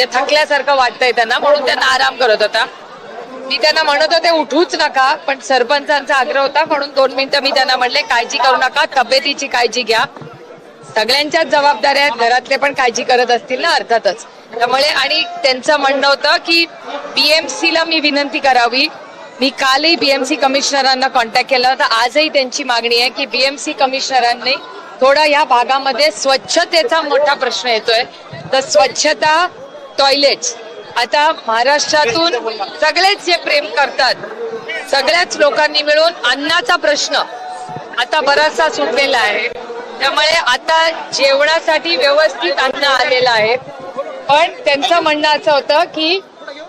म्हणजे थकल्यासारखं वाटतंय त्यांना म्हणून त्यांना आराम करत होता. मी त्यांना म्हणत होते उठूच नका. पण सरपंचांचा आग्रह होता म्हणून दोन मिनिटं मी त्यांना म्हणले काळजी करू नका तब्येतीची काळजी घ्या. सगळ्यांच्याच जबाबदाऱ्या घरातले पण काळजी करत असतील ना अर्थातच. त्यामुळे आणि त्यांचं म्हणणं होतं की बीएमसी ला मी विनंती करावी. मी कालही बीएमसी कमिशनरांना कॉन्टॅक्ट केला होता. आजही त्यांची मागणी आहे की बीएमसी कमिशनरांनी थोडा या भागामध्ये स्वच्छतेचा मोठा प्रश्न येतोय. तर स्वच्छता टॉयलेट्स आता महाराष्ट्रातून सगळेच जे प्रेम करतात. सगळ्याच लोकांनी मिळून अन्नाचा प्रश्न आता बराचसा सुटलेला आहे. त्यामुळे आता जेवणासाठी व्यवस्थित अन्न आलेलं आहे. पण त्यांचं म्हणणं असं होतं की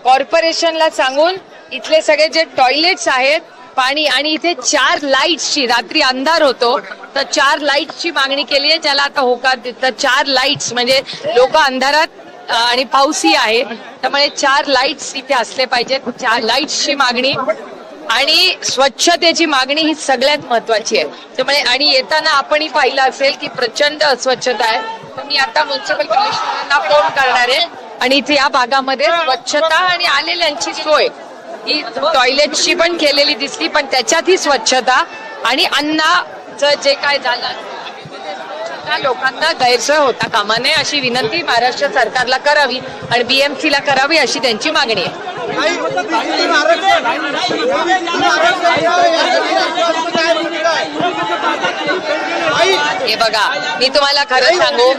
कॉर्पोरेशनला सांगून इथले सगळे जे टॉयलेट्स आहेत पाणी आणि इथे चार लाईट्सची रात्री अंधार होतो तर चार लाईट्सची मागणी केली आहे ज्याला आता होकार देतात चार लाईट्स म्हणजे लोक अंधारात आणि पाऊसही आहे. त्यामुळे चार लाईट्स इथे असले पाहिजेत. चार लाईट्सची मागणी आणि स्वच्छतेची मागणी ही सगळ्यात महत्वाची आहे. त्यामुळे आणि येताना आपणही पाहिलं असेल की प्रचंड अस्वच्छता आहे. तर मी आता म्युन्सिपल कमिशनरना फोन करणार आहे. आणि इथे या भागामध्ये स्वच्छता आणि आलेल्यांची सोय ही टॉयलेटची पण केलेली दिसली पण त्याच्यात ही स्वच्छता आणि अन्नाचं जे काय झालं त्या लोकांना गैरसोय होता कामा नये अशी विनंती महाराष्ट्र सरकारला करावी आणि बीएमसी ला करावी अशी त्यांची मागणी आहे. हे बघा मी तुम्हाला खरं सांगू.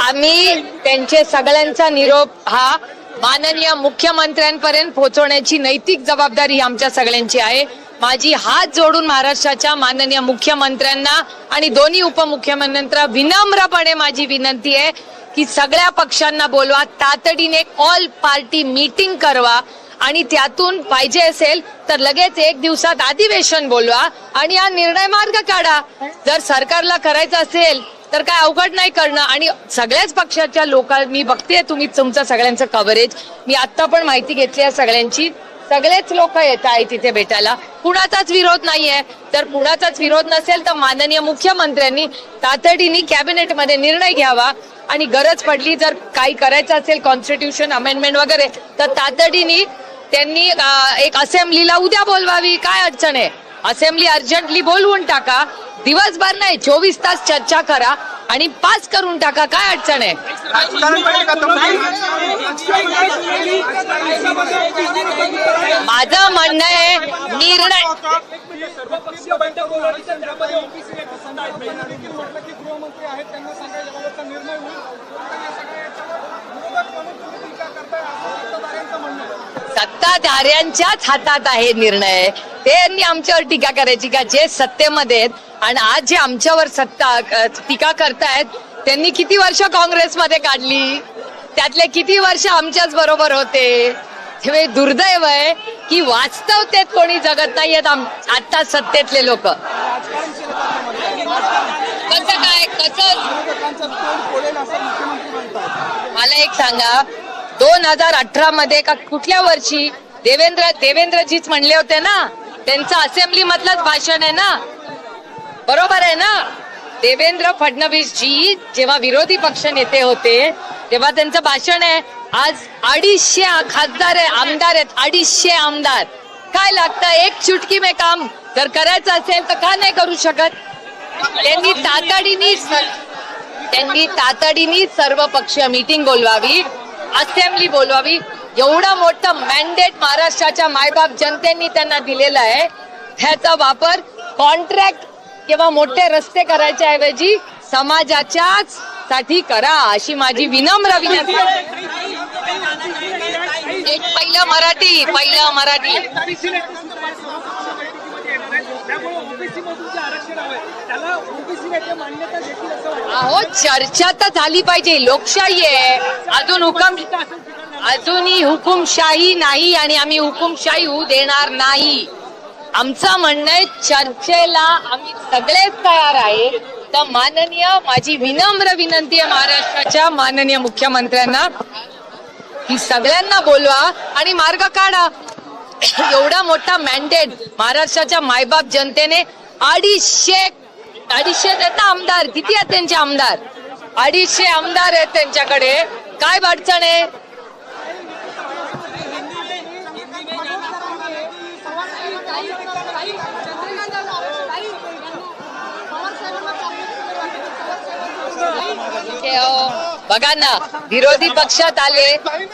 आम्ही त्यांचे सगळ्यांचा निरोप हा माननीय मुख्यमंत्र्यांपर्यंत पोहोचवण्याची नैतिक जबाबदारी आमच्या सगळ्यांची आहे. माझी हात जोडून महाराष्ट्राच्या माननीय मुख्यमंत्र्यांना आणि दोन्ही उपमुख्यमंत्र्यांना विनम्रपणे माझी विनंती आहे की सगळ्या पक्षांना बोलवा तातडीने ऑल पार्टी मीटिंग करवा आणि त्यातून पाहिजे असेल तर लगेच एक दिवसात अधिवेशन बोलवा आणि हा निर्णय मार्ग काढा. जर सरकारला करायचं असेल तर काय अवघड नाही करणं. आणि सगळ्याच पक्षाच्या लोकां मी बघते तुम्ही तुमचं सगळ्यांचं कव्हरेज मी आत्ता पण माहिती घेतली आहे सगळ्यांची. सगळेच लोक येत आहेत तिथे भेटायला. कुणाचाच विरोध नाहीये. तर कुणाचाच विरोध नसेल तर माननीय मुख्यमंत्र्यांनी तातडीने कॅबिनेटमध्ये निर्णय घ्यावा. आणि गरज पडली जर काही करायचं असेल कॉन्स्टिट्यूशन अमेंडमेंट वगैरे तर तातडीने त्यांनी एक असेंब्लीला उद्या बोलवावी. काय अडचण आहे? असेंब्ली अर्जंटली बोलवून टाका. दिवसभर नाही चोवीस तास चर्चा करा आणि पास करून टाका. काय अडचण आहे? माझं म्हणणं आहे निर्णय. सत्ताधाऱ्यांच्याच हातात आहे निर्णय. त्यांनी आमच्यावर टीका करायची का? जे सत्तेमध्ये आहेत आणि आज जे आमच्यावर सत्ता टीका करतायत त्यांनी किती वर्ष काँग्रेसमध्ये काढली? त्यातले किती वर्ष आमच्याच बरोबर होते? हे म्हणजे दुर्दैव आहे की वास्तवतेत कोणी जगत नाहीयेत आता सत्तेतले लोक. कसं काय? कसं? मला एक सांगा. दोन हजार अठरा मध्ये का कुठल्या वर्षी देवेंद्र देवेंद्रजीच म्हणले होते ना? त्यांचं असेंब्ली मधलंच भाषण आहे ना? बरोबर आहे ना? देवेंद्र फडणवीस जी जेव्हा विरोधी पक्ष नेते होते तेव्हा त्यांचं भाषण आहे आज अडीचशे खासदार आहे आमदार आहेत अडीचशे आमदार. काय लागतं? एक चुटकी में काम जर करायचं असेल तर का नाही करू शकत? त्यांनी तातडीने त्यांनी तातडीने सर्व पक्षीय मीटिंग बोलवावी असेंब्ली बोलवावी एवढा मोठं मॅन्डेट महाराष्ट्राच्या मायबाप जनतेने त्यांना दिलेला आहे. ह्याचा वापर कॉन्ट्रॅक्ट किंवा मोठे रस्ते करायच्या ऐवजी समाजाच्याच साठी करा अशी माझी विनम्र विनंती आहे. एक पहिलं मराठी पहिलं मराठी. अहो चर्चा तर झाली पाहिजे लोकशाही आहे. अजून हुकम अजूनही हुकुमशाही नाही आणि आम्ही हुकुमशाही होऊ देणार नाही. आमचं म्हणणं आहे चर्चेला आम्ही सगळेच तयार आहे. तर माननीय माझी विनम्र विनंती आहे महाराष्ट्राच्या माननीय मुख्यमंत्र्यांना की सगळ्यांना बोलवा आणि मार्ग काढा. एवढा मोठा मॅन्डेट महाराष्ट्राच्या मायबाप जनतेने अडीचशे अडीचशे आहेत ना आमदार किती आहेत त्यांचे आमदार? अडीचशे आमदार आहेत त्यांच्याकडे. काय अडचण आहे ठीक आहे, अहो, बघा ना विरोधी पक्षात आले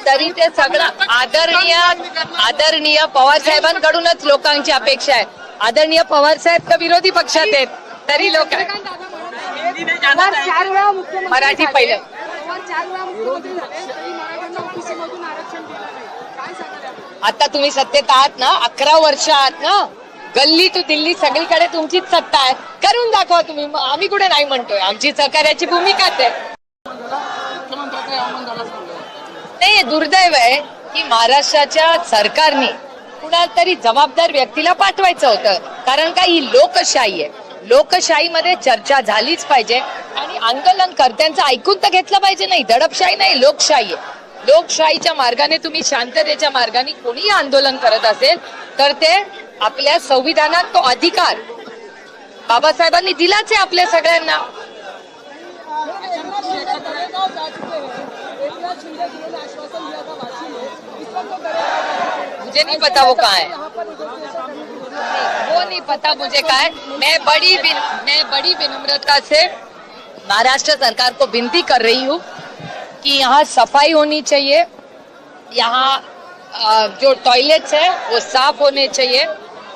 तरी ते सगळं आदरणीय आदरणीय पवार साहेबांकडूनच लोकांची अपेक्षा आहे. आदरणीय पवार साहेब तर विरोधी पक्षात आहेत तरी लोक मराठी. पहिलं. आता तुम्ही सत्तेत आहात ना अकरा वर्ष आहात ना गल्ली टू दिल्ली सगळीकडे तुमचीच सत्ता आहे. करून दाखवा तुम्ही. आम्ही कुठे नाही म्हणतोय. आमची सहकार्याची भूमिकाच आहे मुख्यमंत्र्याचा आव्हान झाला सांगा नाही दुर्दैव आहे की महाराष्ट्राच्या सरकारने कुणाला तरी जबाबदार व्यक्तीला पाठवायचं होतं. कारण का ही लोकशाही आहे. लोकशाहीमध्ये चर्चा झालीच पाहिजे आणि आंदोलनकर्त्यांचं ऐकून तर घेतलं पाहिजे नाही. दडपशाही नाही लोकशाही आहे. लोकशाहीच्या मार्गाने तुम्ही शांततेच्या मार्गाने कोणीही आंदोलन करत असेल तर ते आपल्या संविधानात तो अधिकार बाबासाहेबांनी दिलाच आहे आपल्या सगळ्यांना. मुझे नहीं पता वो कहाँ है। वो नहीं पता मुझे कहा है। मैं बड़ी मैं बड़ी विनम्रता से महाराष्ट्र सरकार को विनती कर रही हूँ कि यहाँ सफ़ाई होनी चाहिए। यहाँ जो टॉयलेट्स है वो साफ़ होने चाहिए।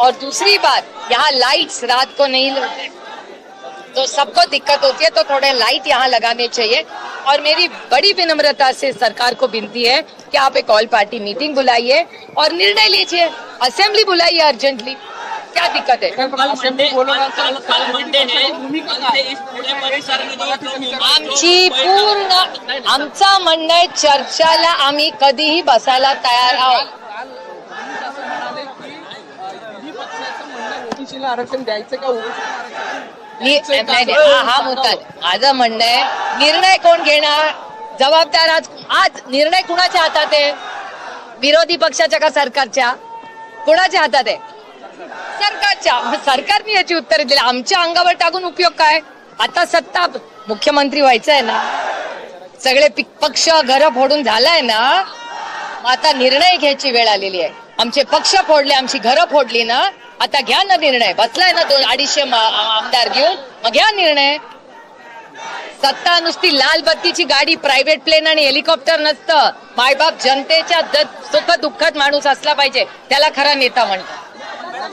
और दूसरी बात यहाँ लाइट्स रात को नहीं लगते। तो सबको दिक्कत होती है तो थोड़े लाइट यहाँ लगाने चाहिए। और मेरी बड़ी विनम्रता से सरकार को विनती है कि आप एक ऑल पार्टी मीटिंग बुलाइए और निर्णय लीजिए। असेंबली बुलाइए अर्जेंटली क्या दिक्कत है? है? आमची पूर्ण। आमचं म्हणणं आहे चर्चाला आम्ही कधीही बसायला तयार आहोत। आरक्षण द्यायचं का? नि- नाही, नाही, हा हा मुद्दा आहे. माझं म्हणणं आहे निर्णय कोण घेणार? जबाबदार आज आज निर्णय कुणाच्या हातात आहे? विरोधी पक्षाच्या का सरकारच्या? कुणाच्या हातात आहे? सरकारच्या. मग सरकारने याची उत्तर दिली. आमच्या अंगावर टाकून उपयोग काय? आता सत्ता मुख्यमंत्री व्हायचं आहे ना? सगळे पिक- पक्ष घर फोडून झालाय ना? मग आता निर्णय घ्यायची वेळ आलेली आहे. आमचे पक्ष फोडले आमची घरं फोडली ना? आता घ्या ना निर्णय. बसलाय ना दोन अडीचशे आमदार घेऊन. मग घ्या निर्णय. सत्ता नुसती लाल बत्तीची गाडी प्रायव्हेट प्लेन आणि हेलिकॉप्टर नसतं. मायबाप जनतेच्या सुख दुःखात माणूस असला पाहिजे. त्याला खरा नेता म्हणतात.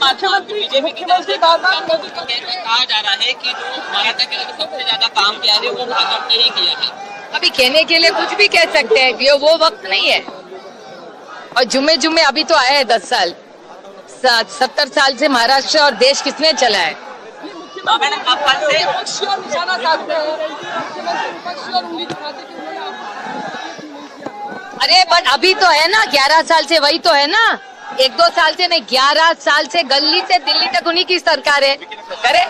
मुख्यमंत्री बीजेपी की तरफ से कहा जा रहा है कि जो मराठा के लिए सबसे ज्यादा काम किया है वो भाजपा ने ही किया है अभी कहने के लिए कुछ भी कह सकते हैं। ये वो वक्त नहीं है। और जुम्मे जुम्मे अभी तो आए हैं दस साल। सत्तर साल से महाराष्ट्र और देश किसने चला है? अरे बट अभी तो है ना, ग्यारह साल से वही तो है ना। एक दो साल से नहीं, ग्यारह साल से गली से दिल्ली तक उन्हीं की सरकार है। करे?